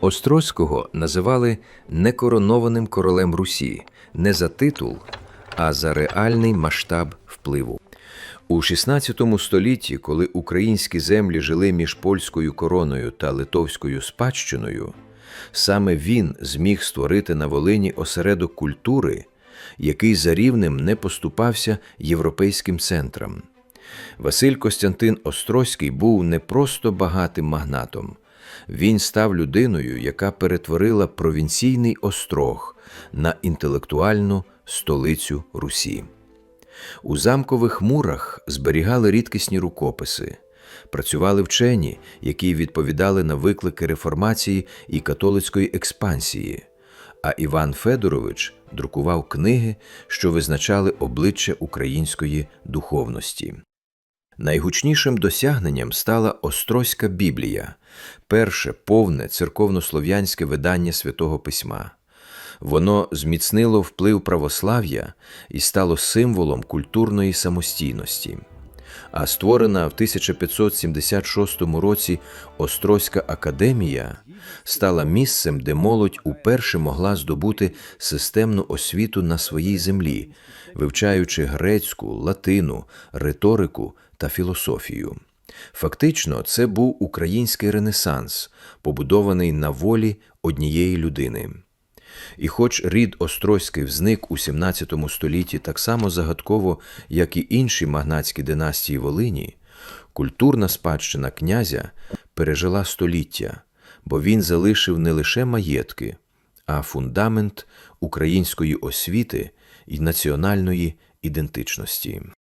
Острозького називали некоронованим королем Русі не за титул, а за реальний масштаб впливу. У XVI столітті, коли українські землі жили між польською короною та литовською спадщиною, саме він зміг створити на Волині осередок культури, який за рівнем не поступався європейським центрам. Василь Костянтин Острозький був не просто багатим магнатом. Він став людиною, яка перетворила провінційний острог на інтелектуальну столицю Русі. У замкових мурах зберігали рідкісні рукописи, працювали вчені, які відповідали на виклики реформації і католицької експансії. А Іван Федорович друкував книги, що визначали обличчя української духовності. Найгучнішим досягненням стала Острозька Біблія, перше повне церковнослов'янське видання святого письма. Воно зміцнило вплив православ'я і стало символом культурної самостійності. А створена в 1576 році Острозька академія стала місцем, де молодь уперше могла здобути системну освіту на своїй землі, вивчаючи грецьку, латину, риторику та філософію. Фактично, це був український ренесанс, побудований на волі однієї людини. І хоч рід Острозький зник у 17 столітті так само загадково, як і інші магнатські династії Волині, культурна спадщина князя пережила століття, бо він залишив не лише маєтки, а фундамент української освіти і національної ідентичності.